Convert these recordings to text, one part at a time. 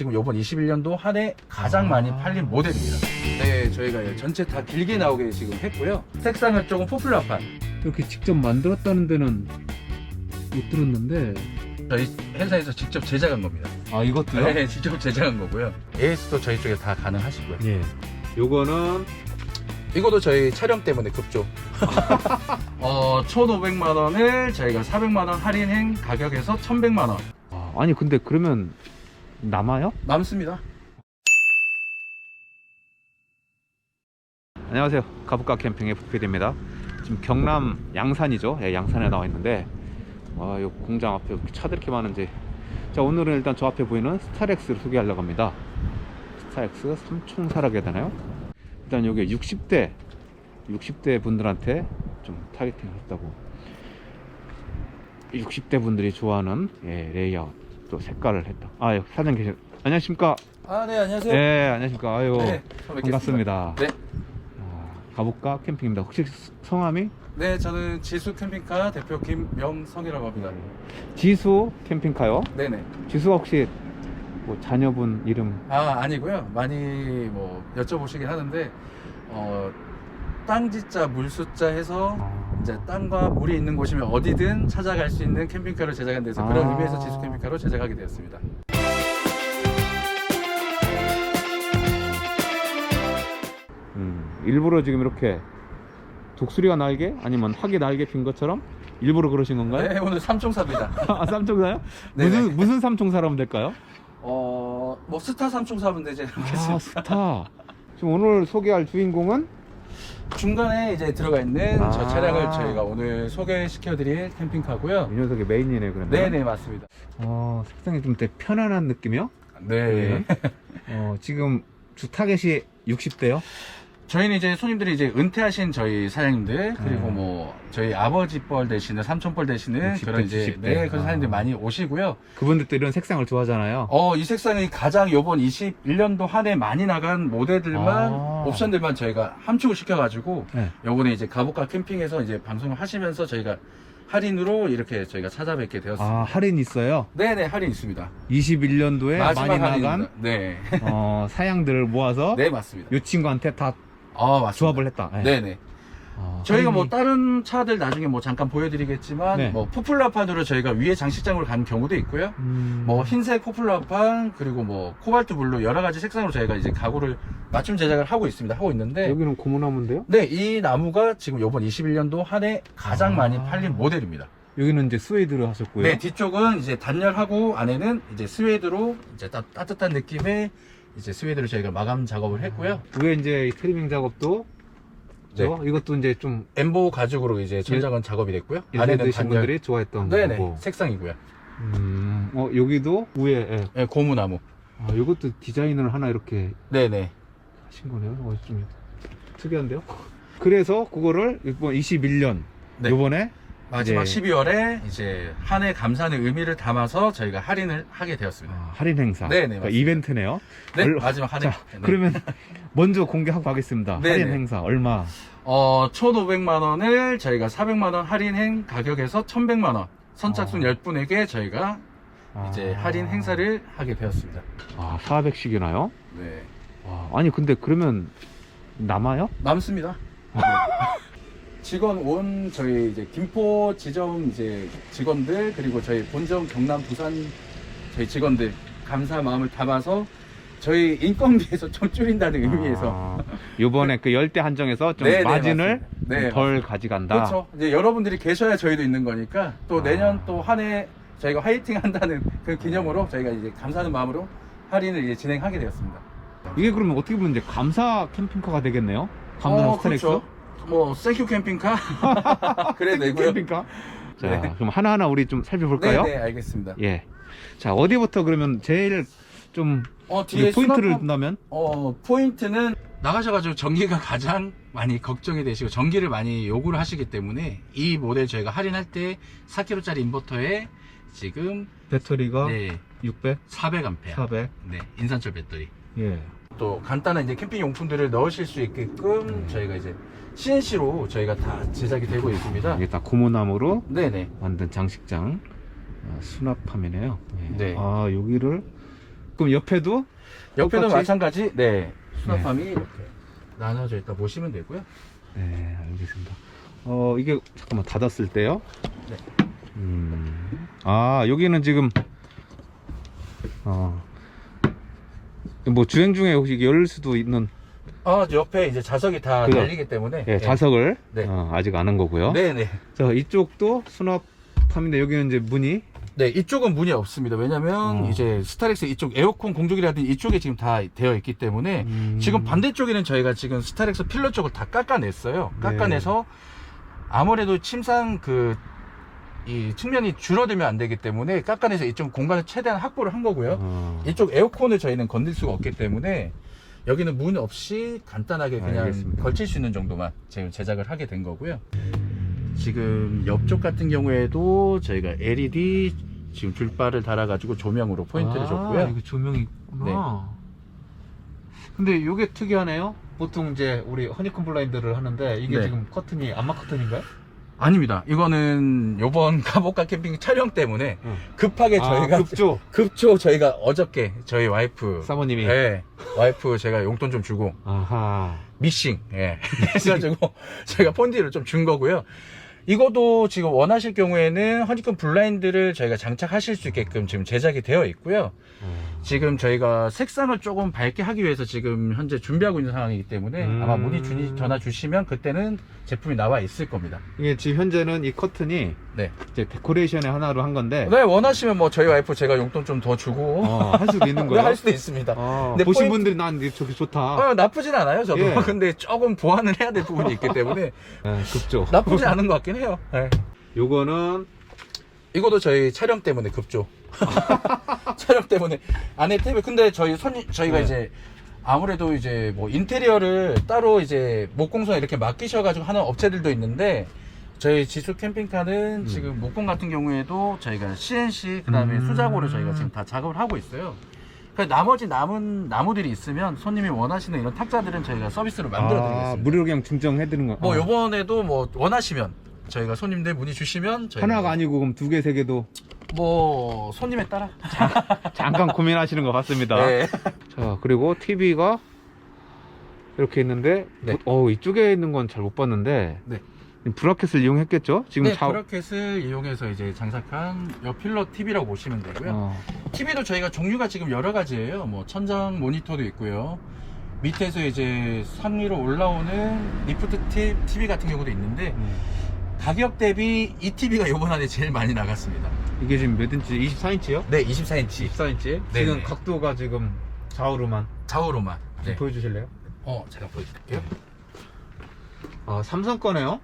지금 요번 21년도 한 해 가장 많이 팔린 모델입니다. 네, 저희가 전체 다 길게 나오게 지금 했고요. 색상은 조금 포플러판. 이렇게 직접 만들었다는 데는 못 들었는데 저희 회사에서 직접 제작한 겁니다. 아 이것도요? 네, 직접 제작한 거고요. AS도 저희 쪽에 다 가능하시고요. 예 요거는 이것도 저희 촬영 때문에 급조. 어, 1,500만 원을 저희가 400만 원 할인행 가격에서 1,100만 원 아, 아니 근데 그러면 남아요? 남습니다. 안녕하세요. 가부카 캠핑의 부피디입니다. 지금 경남 양산이죠? 예, 양산에 나와 있는데 와 이 공장 앞에 차들 이렇게 많은지. 자 오늘은 일단 저 앞에 보이는 스타렉스를 소개하려고 합니다. 스타렉스 삼총사라고 해야 되나요? 일단 여기 60대 60대 분들한테 좀 타겟팅을 했다고. 60대 분들이 좋아하는 예, 레이아웃 또 색깔을 했다 아 여기 사장 계셔 안녕하십니까 아, 네, 안녕하세요. 예 안녕하십니까 아유 네, 처음 뵙겠습니다. 반갑습니다 네. 아, 가볼까 캠핑입니다. 혹시 성함이 네, 저는 지수 캠핑카 대표 김명성이라고 합니다. 지수 캠핑카요? 네네. 지수가 혹시 뭐 자녀분 이름 아, 아니고요. 많이 뭐 여쭤보시긴 하는데, 어, 땅지자, 물숫자 해서 이제 땅과 물이 있는 곳이면 어디든 찾아갈 수 있는 캠핑카로 제작한 데서 그런 아. 의미에서 지수 캠핑카로 제작하게 되었습니다. 음, 일부러 지금 이렇게 독수리가 날개 아니면 학이 날개 핀 것처럼 일부러 그러신 건가요? 네, 오늘 삼총사입니다. 아 삼총사요? 네네. 무슨 무슨 삼총사라면 될까요? 어, 뭐 스타 삼총사면 되지 아 않겠습니까? 스타. 지금 오늘 소개할 주인공은 중간에 이제 들어가 있는 저 아. 차량을 저희가 오늘 소개시켜드릴 캠핑카고요. 이 녀석의 메인이네 그러면. 네네, 맞습니다. 어 색상이 좀 되게 편안한 느낌이요? 네. 어 지금 주 타겟이 60대요? 저희는 이제 손님들이 이제 은퇴하신 저희 사장님들 그리고 네. 뭐 저희 아버지 뻘 되시는 삼촌 뻘 되시는 60대, 그런 이제 70대. 네 그런 아. 사장님들 많이 오시고요. 그분들도 이런 색상을 좋아하잖아요. 어 이 색상이 가장 요번 21년도 한 해 많이 나간 모델들만 아. 옵션들만 저희가 함축을 시켜가지고 네. 요번에 이제 가복과 캠핑에서 이제 방송을 하시면서 저희가 할인으로 이렇게 저희가 찾아뵙게 되었습니다. 아 할인 있어요? 네네 할인 있습니다. 21년도에 마지막 많이 나간 할인입니다. 네. 어, 사양들을 모아서 네 맞습니다. 이 친구한테 다 아 맞습니다. 조합을 했다. 네. 네네. 어, 저희가 뭐 다른 차들 나중에 뭐 잠깐 보여드리겠지만 네. 뭐 포플라판으로 저희가 위에 장식장으로 가는 경우도 있고요. 음, 뭐 흰색 포플라판 그리고 뭐 코발트 블루 여러 가지 색상으로 저희가 이제 가구를 맞춤 제작을 하고 있습니다. 하고 있는데 여기는 고무나무인데요? 네, 이 나무가 지금 요번 21년도 한 해 가장 아. 많이 팔린 모델입니다. 여기는 이제 스웨이드를 하셨고요. 네, 뒤쪽은 이제 단열하고 안에는 이제 스웨이드로 이제 따, 따뜻한 느낌의 이제 스웨이드로 저희가 마감 작업을 했고요. 위에 이제 이 트리밍 작업도 네. 죠 이것도 이제 좀 엠보 가죽으로 이제 전장은 작업이 됐고요. 일세 드신 분들이 좋아했던 네네 거고. 색상이고요. 음, 어 여기도 위에 예. 네, 고무나무. 아, 이것도 디자인을 하나 이렇게 네네. 하신 거네요. 어, 좀 특이한데요? 그래서 그거를 이번 21년 네. 요번에 마지막 이제- 12월에 이제 한 해 감사하는 의미를 담아서 저희가 할인을 하게 되었습니다. 아, 할인 행사, 네 네, 그러니까 맞습니다. 이벤트네요. 네, 얼- 마지막 할인. 자, 네. 그러면 먼저 공개하고 가겠습니다. 네네. 할인 행사 얼마? 어, 1,500만 원을 저희가 400만 원 할인행 가격에서 1,100만 원 선착순 아. 10분에게 저희가 이제 아. 할인 행사를 하게 되었습니다. 아 400씩이나요? 네. 와, 아니 근데 그러면 남아요? 남습니다. 네. 직원 온 저희 이제 김포 지점 이제 직원들 그리고 저희 본점 경남 부산 저희 직원들 감사 마음을 담아서 저희 인건비에서 좀 줄인다는 의미에서 아, 요번에 그 열대 한정에서 좀 네, 네, 마진을 맞습니다. 네, 좀덜 가져간다. 그렇죠. 이제 여러분들이 계셔야 저희도 있는 거니까 또 아. 내년 또 한 해 저희가 화이팅 한다는 그 기념으로 저희가 이제 감사하는 마음으로 할인을 이제 진행하게 되었습니다. 이게 그러면 어떻게 보면 이제 감사 캠핑카가 되겠네요. 감사 어, 스트렉스. 그렇죠. 뭐 생큐 캠핑카 그래 되고요. 캠핑카. 자, 네. 그럼 하나하나 우리 좀 살펴볼까요? 네, 네, 알겠습니다. 예. 자, 어디부터 그러면 제일 좀 어, 우리 뒤에 포인트를 수납함- 둔다면? 어, 포인트는 나가셔가지고 전기가 가장 많이 걱정이 되시고 전기를 많이 요구를 하시기 때문에 이 모델 저희가 할인할 때 4kg짜리 인버터에 지금 배터리가 네, 600, 400A 400. 네, 인산철 배터리 예. 또 간단한 이제 캠핑 용품들을 넣으실 수 있게끔 음. 저희가 이제 CNC로 저희가 다 제작이 되고 있습니다. 이게 다 고무나무로 네네. 만든 장식장 어, 수납함이네요. 예. 네. 아, 여기를 그럼 옆에도 옆에도 똑같이? 마찬가지 네 수납함이 이렇게 나눠져 있다 보시면 되고요. 네, 알겠습니다. 어, 이게 잠깐만 닫았을 때요? 네. 음. 아, 여기는 지금 어. 뭐 주행 중에 혹시 열 수도 있는 아 옆에 이제 자석이 다 그죠? 달리기 때문에 예, 자석을 네. 어, 아직 안 한 거고요. 네 네 자, 이쪽도 수납함인데 여기는 이제 문이 네 이쪽은 문이 없습니다. 왜냐면 어. 이제 스타렉스 이쪽 에어컨 공조기라든지 이쪽에 지금 다 되어 있기 때문에 음. 지금 반대쪽에는 저희가 지금 스타렉스 필러 쪽을 다 깎아냈어요. 네. 깎아내서 아무래도 침상 그 이 측면이 줄어들면 안 되기 때문에 깎아내서 이쪽 공간을 최대한 확보를 한 거고요. 어. 이쪽 에어컨을 저희는 건들 수가 없기 때문에 여기는 문 없이 간단하게 그냥 알겠습니다. 걸칠 수 있는 정도만 지금 제작을 하게 된 거고요. 지금 옆쪽 같은 경우에도 저희가 LED 지금 줄바를 달아가지고 조명으로 포인트를 아, 줬고요. 네. 이거 조명이 있구나. 근데 이게 특이하네요. 보통 이제 우리 허니콤 블라인드를 하는데 이게 네. 지금 커튼이 암막 커튼인가요? 아닙니다. 이거는 요번 가복가 캠핑 촬영 때문에 급하게 아, 저희가 급조. 급조 저희가 어저께 저희 와이프 사모님이. 네, 와이프 제가 용돈 좀 주고 아하. 미싱 예 해가지고 저희가 폰디를 좀 준 거고요. 이것도 지금 원하실 경우에는 허니콤 블라인드를 저희가 장착하실 수 있게끔 지금 제작이 되어 있고요. 어. 지금 저희가 색상을 조금 밝게 하기 위해서 지금 현재 준비하고 있는 상황이기 때문에 음. 아마 문의 주니, 전화 주시면 그때는 제품이 나와 있을 겁니다. 이게 지금 현재는 이 커튼이 네. 이제 데코레이션의 하나로 한 건데 네, 원하시면 뭐 저희 와이프 제가 용돈 좀 더 주고 어, 할 수도 있는 네, 거예요. 할 수도 있습니다. 어, 근데 보신 포인트- 분들이 난 저기 좋다. 어, 나쁘진 않아요, 저도. 예. 근데 조금 보완을 해야 될 부분이 있기 때문에 네, 급조. 나쁘지 않은 것 같긴 해요. 네. 요거는 이것도 저희 촬영 때문에 급조. 촬영 때문에 안에 탭이 근데 저희 손 저희가 네. 이제 아무래도 이제 뭐 인테리어를 따로 이제 목공소 이렇게 맡기셔 가지고 하는 업체들도 있는데 저희 지수 캠핑카는 음. 지금 목공 같은 경우에도 저희가 CNC 그다음에 음. 수작업으로 저희가 지금 다 작업을 하고 있어요. 그 나머지 남은 나무들이 있으면 손님이 원하시는 이런 탁자들은 저희가 서비스로 만들어 드리겠습니다. 아, 무료로 그냥 증정해 드는 거. 뭐 어. 요번에도 뭐 원하시면 저희가 손님들 문의 주시면 저희가 하나가 아니고 그럼 두 개, 세 개도 뭐 손님에 따라 잠깐 고민하시는 것 같습니다. 네. 자, 그리고 TV가 이렇게 있는데, 네. 어, 이쪽에 있는 건 잘 못 봤는데, 네. 브라켓을 이용했겠죠? 지금 네, 자, 브라켓을 이용해서 이제 장착한 여 필러 TV라고 보시면 되고요. 어, TV도 저희가 종류가 지금 여러 가지예요. 뭐 천장 모니터도 있고요. 밑에서 이제 상위로 올라오는 리프트 티- TV 같은 경우도 있는데 음. 가격 대비 이 TV가 요번 안에 제일 많이 나갔습니다. 이게 지금 몇 인치? 24인치요? 네, 24인치 24인치? 네, 지금 네. 각도가 지금 좌우로만 좌우로만. 네. 보여주실래요? 어, 제가 보여드릴게요. 아, 삼성 거네요?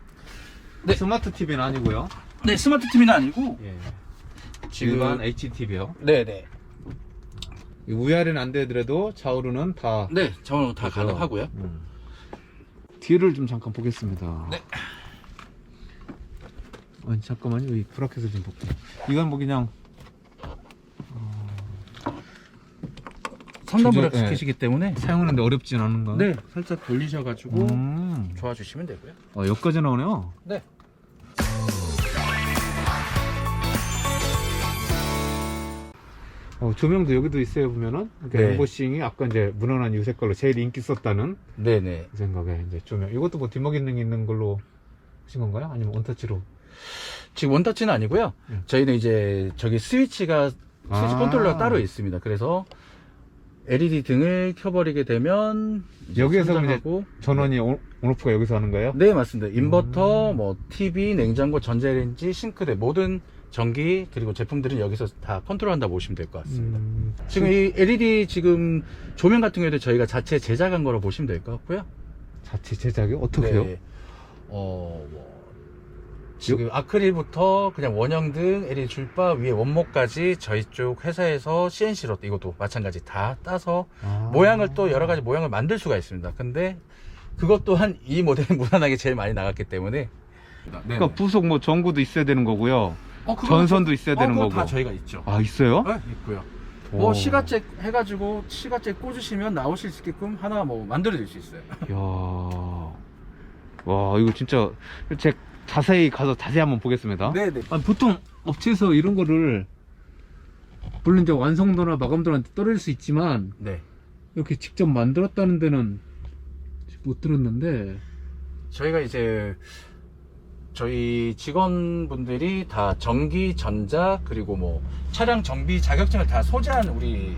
네. 스마트 TV는 아니고요. 네, 스마트 TV는 아니고 예. 지금 일반 HTV요. 네, 네. 위아래는 안 되더라도 좌우로는 다. 네, 저는 다 그죠? 가능하고요. 음. 뒤를 좀 잠깐 보겠습니다. 네. 아니, 잠깐만요. 이 브라켓을 좀 볼게요. 이건 뭐 그냥 상단 주제- 브라켓이기 때문에 사용하는데 어렵진 않은가? 네, 살짝 돌리셔 가지고 음. 좋아 주시면 되고요. 어, 여기까지 나오네요. 네. 어, 조명도 여기도 있어요 보면은 이렇게 네. 엠보싱이 아까 이제 무난한 이 색깔로 제일 인기 썼다는 네네. 그 생각에 이제 조명 이것도 뭐 뒷목 기능 있는 걸로 하신 건가요? 아니면 원터치로? 지금 원터치는 아니고요. 음. 저희는 이제 저기 스위치가 스위치 아. 컨트롤러가 따로 있습니다. 그래서 LED 등을 켜버리게 되면 이제 여기에서 선정하고 전원이 온, 온오프가 여기서 하는 거예요? 네 맞습니다. 인버터, 음. 뭐 TV, 냉장고, 전자레인지, 싱크대 모든 전기 그리고 제품들은 여기서 다 컨트롤한다 보시면 될 것 같습니다. 음, 지금 이 LED 지금 조명 같은 경우에도 저희가 자체 제작한 거로 보시면 될 것 같고요. 자체 제작이 어떻게요? 네. 어, 뭐, 지금 아크릴부터 그냥 원형등, LED 줄바, 위에 원목까지 저희 쪽 회사에서 CNC로 이것도 마찬가지 다 따서 아. 모양을 또 여러 가지 모양을 만들 수가 있습니다. 근데 그것 또한 이 모델은 무난하게 제일 많이 나갔기 때문에. 그러니까 부속 뭐 전구도 있어야 되는 거고요. 어, 그거- 전선도 있어야 어, 되는 그거 거고. 다 저희가 있죠. 아 있어요? 네, 있고요. 오. 뭐 시가잭 해가지고 시가잭 꽂으시면 나오실 수 있게끔 하나 뭐 만들어 드릴 수 있어요. 이야. 와 이거 진짜 제 자세히 가서 자세히 한번 보겠습니다. 네네. 아니, 보통 업체에서 이런 거를 물론 이제 완성도나 마감도는 떨어질 수 있지만 네. 이렇게 직접 만들었다는 데는 못 들었는데 저희가 이제 저희 직원분들이 다 전기, 전자 그리고 뭐 차량 정비 자격증을 다 소지한 우리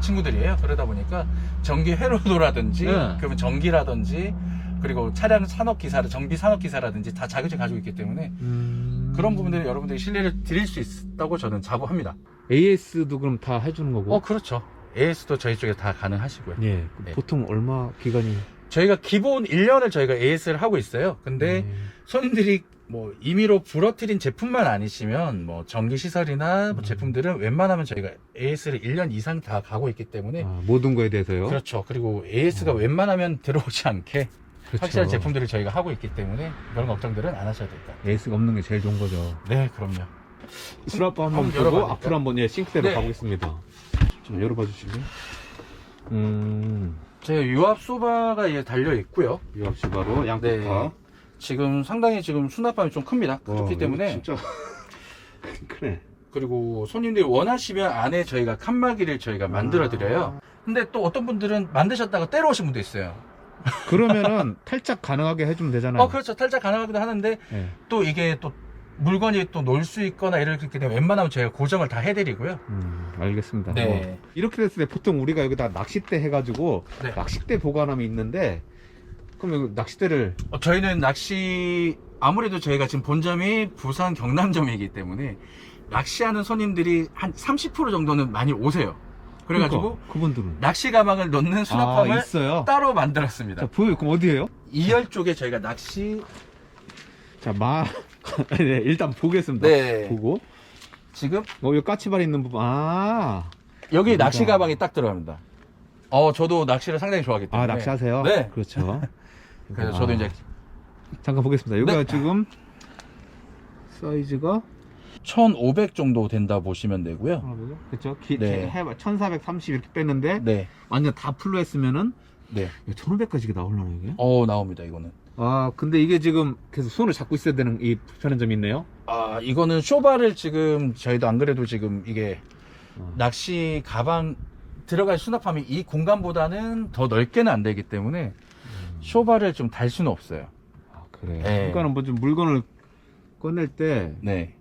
친구들이에요. 그러다 보니까 전기 회로도라든지 네. 그러면 전기라든지 그리고 차량 산업 기사, 정비 산업 기사라든지 다 자격증 가지고 있기 때문에 음... 그런 부분들이 여러분들이 신뢰를 드릴 수 있다고 저는 자부합니다. AS도 그럼 다 해주는 거고? 어, 그렇죠. AS도 저희 쪽에 다 가능하시고요. 예. 네. 보통 얼마 기간이? 저희가 기본 1년을 저희가 AS를 하고 있어요. 근데 네. 손님들이 뭐 임의로 부러뜨린 제품만 아니시면 뭐 전기 시설이나 뭐 음. 제품들은 웬만하면 저희가 AS를 1년 이상 다 가고 있기 때문에 아, 모든 거에 대해서요? 그렇죠. 그리고 AS가 어. 웬만하면 들어오지 않게 그렇죠. 확실한 제품들을 저희가 하고 있기 때문에 그런 걱정들은 안 하셔도 같아요. AS가 없는 게 제일 좋은 거죠. 네, 그럼요. 수납바 한번 보고 열어봐 앞으로 한번 예, 싱크대로 네. 가보겠습니다. 좀 열어봐 주실래요? 음, 저희 유압 소바가 달려 있고요. 유압 시 바로 양쪽 네. 다. 지금 상당히 지금 수납함이 좀 큽니다. 그렇기 와, 때문에 진짜 크네. 그리고 손님들이 원하시면 안에 저희가 칸막이를 저희가 만들어 드려요. 근데 또 어떤 분들은 만드셨다가 때려 오신 분도 있어요. 그러면은 탈착 가능하게 해주면 되잖아요. 어, 그렇죠. 탈착 가능하기도 하는데 예. 또 이게 또 물건이 또놀수 있거나 이렇게 되면 웬만하면 저희가 고정을 다 해드리고요. 음, 알겠습니다. 네. 뭐, 이렇게 됐을 때 보통 우리가 여기다 낚싯대 해가지고 네. 낚싯대 보관함이 있는데 그럼 여기 낚싯대를 어, 저희는 낚시 아무래도 저희가 지금 본점이 부산 경남점이기 때문에 낚시하는 손님들이 한 30% 정도는 많이 오세요. 그래가지고 그러니까, 그분들은 낚시 가방을 넣는 수납함을 아, 있어요. 따로 만들었습니다. 자 보여 그럼 어디에요? 2열 쪽에 저희가 낚시 자 마. 네, 일단 보겠습니다. 네. 보고. 지금 어, 여기 까치발 있는 부분. 아. 여기. 낚시 가방이 딱 들어갑니다. 어, 저도 낚시를 상당히 좋아하기 때문에. 아, 낚시하세요? 네. 그렇죠. 그래서 아. 저도 이제 잠깐 보겠습니다. 여기가 네. 지금 사이즈가 1,500 정도 된다 보시면 되고요. 그렇죠. 기, 네. 해봐 1430 이렇게 뺐는데 네. 완전 다 풀로 했으면은 네. 1500까지 나오려나 이게? 어, 나옵니다, 이거는. 아, 근데 이게 지금 계속 손을 잡고 있어야 되는 이 불편한 점이 있네요. 아, 이거는 쇼바를 지금 저희도 안 그래도 지금 이게 어. 낚시 가방 들어갈 수납함이 이 공간보다는 더 넓게는 안 되기 때문에 쇼바를 좀 달 수는 없어요. 아, 그래. 네. 그러니까는 뭐 좀 물건을 꺼낼 때 네.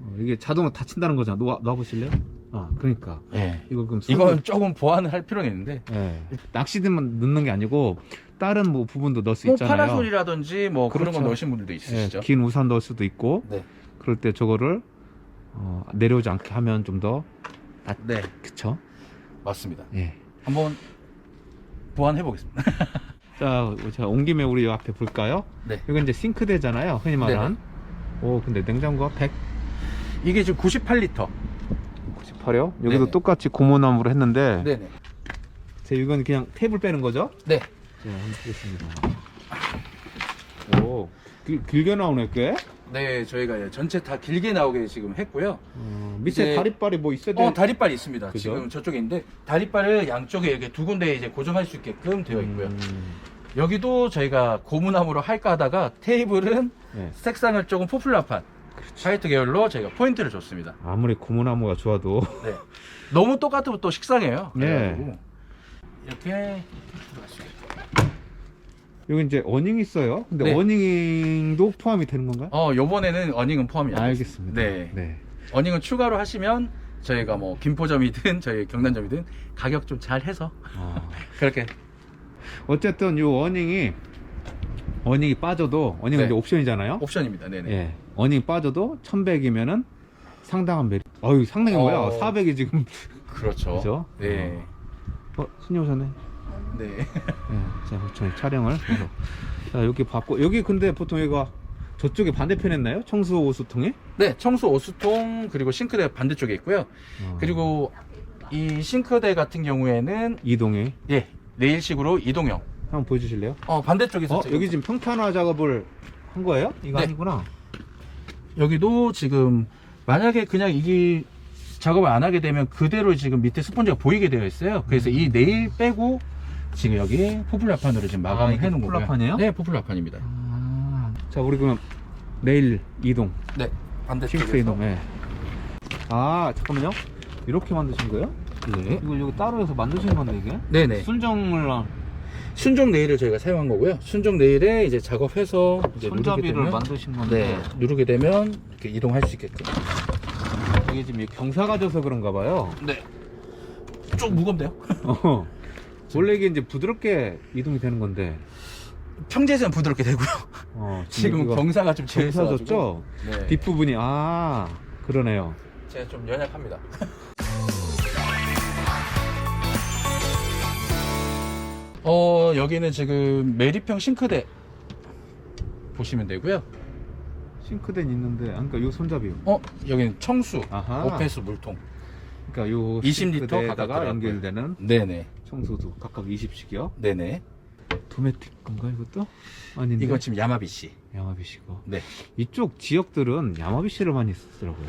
어, 이게 자동으로 닫힌다는 거잖아. 놓아, 놔보실래요? 아, 그러니까. 네. 이거 그럼 손을- 이건 조금 보완을 할 필요는 있는데 예. 낚시대만 넣는 게 아니고 다른 뭐 부분도 넣을 수 뭐 있잖아요. 파라솔이라든지 뭐 그런 그렇죠. 거 넣으신 분들도 예, 있으시죠. 긴 우산 넣을 수도 있고 네. 그럴 때 저거를 어, 내려오지 않게 하면 좀 더 네. 그쵸? 맞습니다. 예. 한번 보완해 보겠습니다. 자, 자, 온 김에 우리 요 앞에 볼까요? 네. 여기 이제 싱크대잖아요. 흔히 말한. 오, 근데 냉장고가 100, 이게 지금 98리터. 98이요? 여기도 네네. 똑같이 고무나무로 했는데. 네네. 자, 이건 그냥 테이블 빼는 거죠? 네. 자, 한번 보겠습니다. 오, 길, 길게 나오네, 꽤. 네, 저희가 전체 다 길게 나오게 지금 했고요. 어, 밑에 이제- 다리빨이 뭐 있어야 돼? 어, 다리빨 있습니다. 그죠? 지금 저쪽에 있는데 다리빨을 양쪽에 이렇게 두 군데 이제 고정할 수 있게끔 되어 있고요. 음, 여기도 저희가 고무나무로 할까 하다가 테이블은 네. 색상을 조금 포플라판 화이트 계열로 저희가 포인트를 줬습니다. 아무리 고무나무가 좋아도 네. 너무 똑같으면 또 식상해요. 네. 그래가지고 이렇게. 여기 이제 어닝 있어요. 근데 네. 어닝도 포함이 되는 건가요? 어, 요번에는 어닝은 포함이 안 알겠습니다. 네. 네. 어닝은 추가로 하시면 저희가 뭐 김포점이든 저희 경남점이든 가격 좀 잘 해서 아, 그렇게 어쨌든 이 어닝이 어닝이 빠져도 어닝은 네. 이제 옵션이잖아요. 옵션입니다. 네네. 예. 어닝 빠져도 1100이면은 상당한 메리. 어유 상당히 어. 뭐야? 400이 지금 그렇죠. 그죠? 네. 어, 손님 오셨네. 네. 예. 자, 저희 촬영을. 해서. 자, 여기 받고 여기 근데 보통 얘가 저쪽에 반대편에 있나요? 청수 오수통에? 네, 청소 오수통 그리고 싱크대 반대쪽에 있고요. 어. 그리고 이 싱크대 같은 경우에는 이동에 예 내일식으로 이동형. 한번 보여주실래요? 어 반대쪽에서 어, 지금- 여기 지금 평탄화 작업을 한 거예요? 이거 네. 아니구나. 여기도 지금 만약에 그냥 이게 작업을 안 하게 되면 그대로 지금 밑에 스펀지가 보이게 되어 있어요. 그래서 이 네일 빼고 지금 여기 포플라판으로 지금 아, 마감을 이게 해놓은 거고요. 포플라판이에요? 네, 포플라판입니다. 아. 자, 우리 그럼 내일 이동. 네, 싱크 반대쪽에서 이동. 예. 아, 잠깐만요. 이렇게 만드신 거예요? 네. 이걸 여기 따로 해서 만드신 건데 이게? 네네. 순정을 순정 네일을 저희가 사용한 거고요. 순정 네일에 이제 작업해서 이제 누르게 손잡이를 되면 만드신 건데 네, 누르게 되면 이렇게 이동할 수 있게끔. 이게 지금 경사가 져서 그런가 봐요. 네. 좀 무겁네요. 어. 원래 이게 이제 부드럽게 이동이 되는 건데 평지에서는 부드럽게 되고요. 어, 지금 경사가 좀 경사졌죠? 져있어가지고. 네. 뒷부분이 아 그러네요. 제가 좀 연약합니다. 어 여기는 지금 메리평 싱크대 보시면 되고요. 싱크대는 있는데 아, 그러니까 요 손잡이요. 어 여기는 청수, 아하. 오페수 물통. 그러니까 요 20 리터 싱크대에다가 각각 연결되는 네네, 청소도 각각 20씩이요. 네네. 도메틱 건가 이것도? 아닌데. 이거 지금 야마비씨. 야마비씨고. 네. 이쪽 지역들은 야마비씨를 많이 쓰더라고요.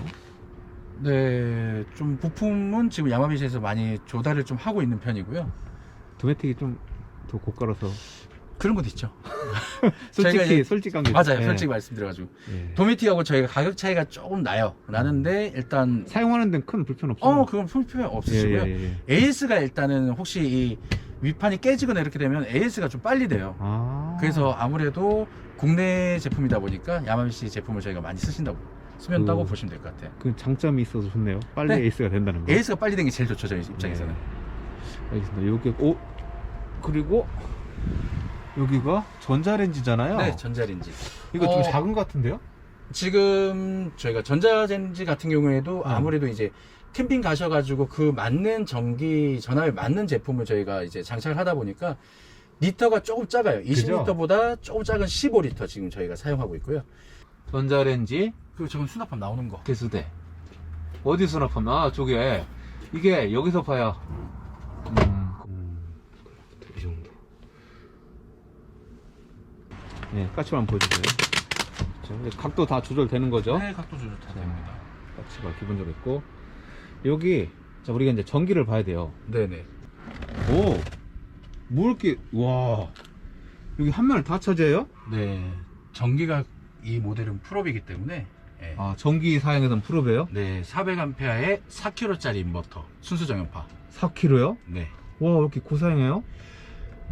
네, 좀 부품은 지금 야마비시에서 많이 조달을 좀 하고 있는 편이고요. 도메틱이 좀 더 고가라서 그런 것도 있죠. 솔직히 이제- 솔직한 게 맞아요, 예. 솔직히 말씀드려가지고 예. 도메틱하고 저희가 가격 차이가 조금 나요. 나는데 일단 사용하는 데는 큰 불편 없어요. 어 그건 불편 없으시고요. 예, 예, 예. AS가 일단은 혹시 이 위판이 깨지거나 이렇게 되면 AS가 좀 빨리 돼요. 아. 그래서 아무래도 국내 제품이다 보니까 야마비시 제품을 저희가 많이 쓰신다고 쓰면다고 음. 보시면 될 것 같아요. 그 장점이 있어서 좋네요. 빨리 네. 에이스가 된다는 거. AS가 빨리 된 게 제일 좋죠 저희 입장에서는. 네. 알겠습니다. 여기 오 그리고 여기가 전자레인지잖아요. 네, 전자레인지. 이거 좀 어, 작은 것 같은데요? 지금 저희가 전자레인지 같은 경우에도 음. 아무래도 이제 캠핑 가셔가지고 그 맞는 전기 전압에 맞는 제품을 저희가 이제 장착을 하다 보니까 리터가 조금 작아요. 그죠? 20리터보다 조금 작은 15리터 지금 저희가 사용하고 있고요. 전자레인지 그리고 지금 수납함 나오는 거. 개수대. 어디 수납하면 아 저게 이게 여기서 봐야 음, 음, 이 정도. 네, 까치만 한번 보여주세요. 그렇죠. 각도 다 조절되는 거죠? 네, 각도 조절 다 됩니다. 까치가 기본적으로 있고 여기 자 우리가 이제 전기를 봐야 돼요. 네네. 오, 뭐 이렇게 와 여기 한 면을 다 차지해요? 네. 전기가 이 모델은 풀업이기 때문에 예. 아 전기 사양에선 프로베요? 네, 400A의 4kg짜리 인버터 순수 정연파. 4kg요? 네. 와 이렇게 고사양해요?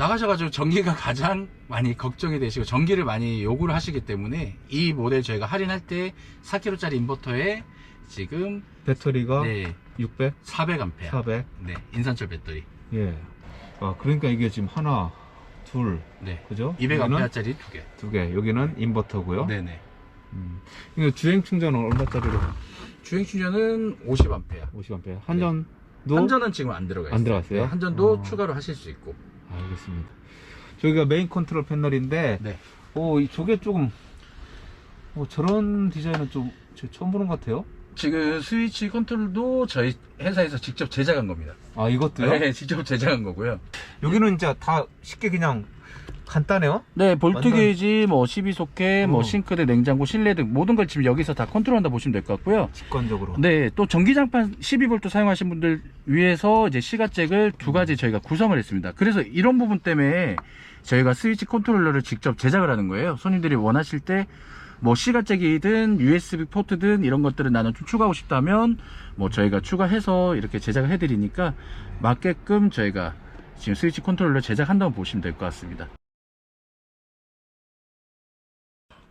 나가셔가지고 전기가 가장 많이 걱정이 되시고 전기를 많이 요구를 하시기 때문에 이 모델 저희가 할인할 때 4kg짜리 인버터에 지금 배터리가 네, 600, 400A 400. 네, 인산철 배터리 예. 아 그러니까 이게 지금 하나, 둘, 네, 그죠? 여기는 200A짜리 두 개. 두 개. 여기는 인버터고요. 네네. 음. 이거 주행 충전은 얼마짜리로? 주행 충전은 50A. 50A. 한전도 한전은 지금 안 들어가 있어요. 안 들어갔어요? 네, 한전도 어. 추가로 하실 수 있고. 알겠습니다. 저기가 메인 컨트롤 패널인데 네. 오, 이 저게 조금 뭐 저런 디자인은 좀저 처음 보는 것 같아요. 지금 스위치 컨트롤도 저희 회사에서 직접 제작한 겁니다. 아 이것도요? 네, 직접 제작한 거고요. 여기는 이제 다 쉽게 그냥 간단해요. 네, 볼트 완전- 게이지, 뭐 12소켓, 뭐 어. 싱크대, 냉장고, 실내 등 모든 걸 지금 여기서 다 컨트롤한다 보시면 될 것 같고요. 직관적으로. 네, 또 전기장판 12V 사용하신 분들 위해서 이제 시가잭을 두 가지 저희가 구성을 했습니다. 그래서 이런 부분 때문에 저희가 스위치 컨트롤러를 직접 제작을 하는 거예요. 손님들이 원하실 때 뭐 시가잭이든 USB 포트든 이런 것들을 나는 좀 추가하고 싶다면 뭐 저희가 추가해서 이렇게 제작을 해드리니까 맞게끔 저희가 지금 스위치 컨트롤러 제작한다고 보시면 될 것 같습니다.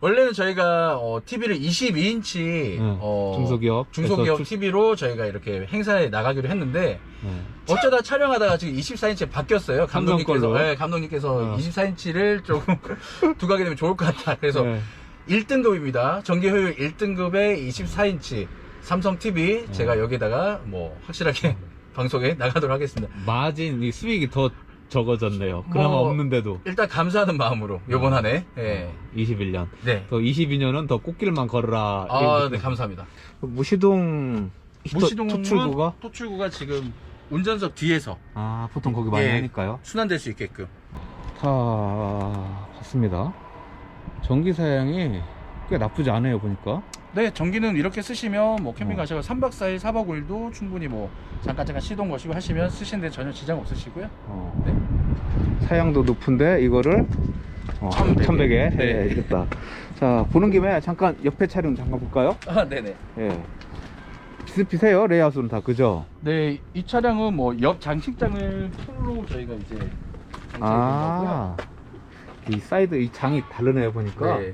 원래는 저희가 TV를 22인치 응, 어, 중소기업. 중소기업 그래서 출- TV로 저희가 이렇게 행사에 나가기로 했는데 네. 어쩌다 촬영하다가 지금 24인치에 바뀌었어요. 감독님께서. 걸로? 네, 감독님께서 어. 24인치를 조금 두고 가게 되면 좋을 것 같다. 그래서 네. 1등급입니다. 전기 효율 1등급의 24인치 삼성 TV 네. 제가 여기다가 뭐 확실하게 방송에 나가도록 하겠습니다. 마진 이 수익이 더 적어졌네요. 그나마 뭐- 없는데도 일단 감사하는 마음으로 요번 한 해. 예. 21년. 네. 더 22년은 더 꽃길만 걸어라. 아, 네, 감사합니다. 무시동 히터 무시동은 토출구가 토출구가 지금 운전석 뒤에서 아 보통 거기 많이 예. 하니까요. 순환될 수 있게끔. 다 봤습니다. 전기 사양이 꽤 나쁘지 않아요 보니까. 네, 전기는 이렇게 쓰시면 뭐 캠핑 어. 가셔서 3박 4일, 4박 5일도 충분히 뭐 잠깐 잠깐 시동 거시고 하시면 쓰시는데 전혀 지장 없으시고요. 어. 네. 사양도 높은데 이거를 어, 1100 에. 1100에 네. 네. 자 보는 김에 잠깐 옆에 차량 잠깐 볼까요? 아, 네네. 예. 비슷비슷해요 레이아웃은 다 그죠? 네, 이 차량은 뭐 옆 장식장을 풀로 저희가 이제 놓은 아, 이 사이드 이 장이 다르네요 보니까 거고요. 네.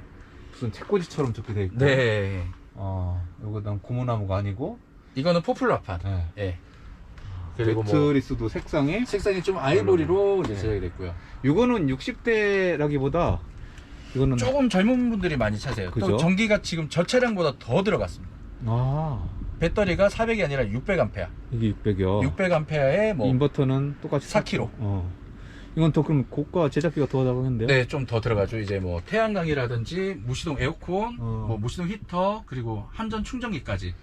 무슨 책꽂이처럼 적게 돼 있고. 네. 어, 요거 난 고무나무가 아니고. 이거는 포플라판. 네. 예. 그리고 뭐 매트리스도 색상이. 색상이 좀 아이보리로 이제 네. 제작이 됐고요. 요거는 60대라기보다 이거는 조금 젊은 분들이 많이 차세요. 그죠? 또 전기가 지금 저 차량보다 더 들어갔습니다. 아 배터리가 400이 아니라 600A. 이게 600이요. 600A에 뭐 인버터는 똑같이 4kg. 어. 이건 더 그럼 고가 제작비가 더 나가겠는데요? 네, 좀 더 들어가죠. 이제 뭐 태양광이라든지 무시동 에어컨, 어. 뭐 무시동 히터, 그리고 한전 충전기까지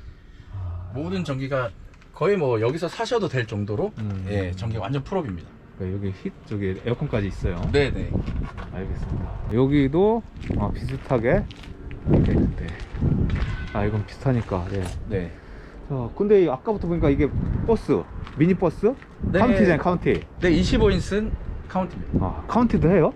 아, 모든 전기가 거의 뭐 여기서 사셔도 될 정도로 음. 예, 전기 완전 풀업입니다. 그러니까 여기 힛 저기 에어컨까지 있어요. 네, 네. 알겠습니다. 여기도 아, 비슷하게 이렇게 있는데. 아 이건 비슷하니까. 네. 네. 자, 근데 이 아까부터 보니까 이게 버스, 미니 버스, 네. 카운티잖아요, 카운티. 네, 25인승 카운트입니다. 아, 카운티도 해요?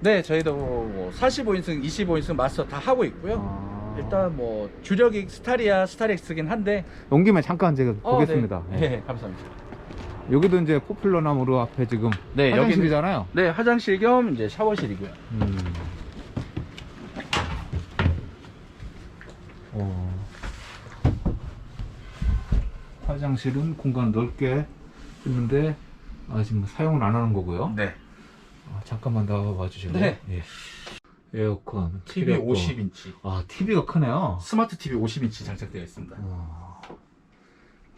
네, 저희도 뭐 45인승, 25인승 마스터 다 하고 있고요. 아. 일단 뭐 주력이 스타리아, 스타렉스긴 한데 온 김에 잠깐 제가 어, 보겠습니다. 네. 예. 네, 감사합니다. 여기도 이제 포퓰러 나무로 앞에 지금 네, 화장실이잖아요. 네, 화장실 겸 이제 샤워실이고요. 음. 어. 화장실은 공간 넓게 있는데 아, 지금 사용을 안 하는 거고요. 네. 아, 잠깐만 나와 주실래요? 네. 예. 에어컨, TV 필요 없고. 50인치. 아, TV가 크네요. 스마트 TV 50인치 장착되어 있습니다. 어.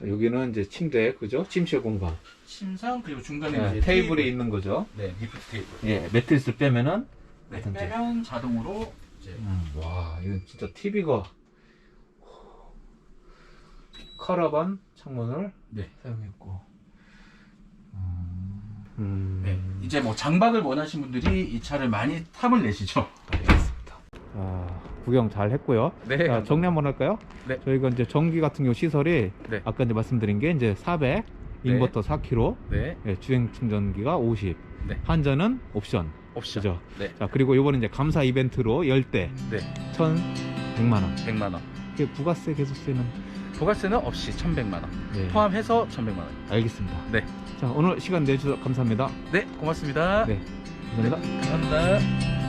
자, 여기는 이제 침대, 그죠? 침실 공간. 침상 그리고 중간에 네, 이제 테이블이 있는 거죠. 네, 리프트 테이블. 예, 매트리스 빼면은. 네, 어떤지. 빼면 자동으로 이제 음, 와, 이건 진짜 TV가. 카라반 창문을 네. 사용했고. 음, 음. 네, 이제 뭐 장박을 원하신 분들이 이 차를 많이 탐을 내시죠. 알겠습니다. 아, 구경 잘 했고요. 네. 자, 정리 한번 할까요? 네. 저희가 이제 전기 같은 경우 시설이 네. 아까 이제 말씀드린 게 이제 400, 네. 인버터 4kg, 네. 예, 주행 충전기가 50, 네. 한전은 옵션. 옵션. 그죠? 네. 자, 그리고 이번에 이제 감사 이벤트로 10대 네. 1,100만 원. 100만 원. 이게 부가세 개소세는 부가세는 없이 1,100만 원. 네. 포함해서 1,100만 원. 알겠습니다. 네. 자, 오늘 시간 내주셔서 감사합니다. 네, 고맙습니다. 네. 감사합니다. 감사합니다.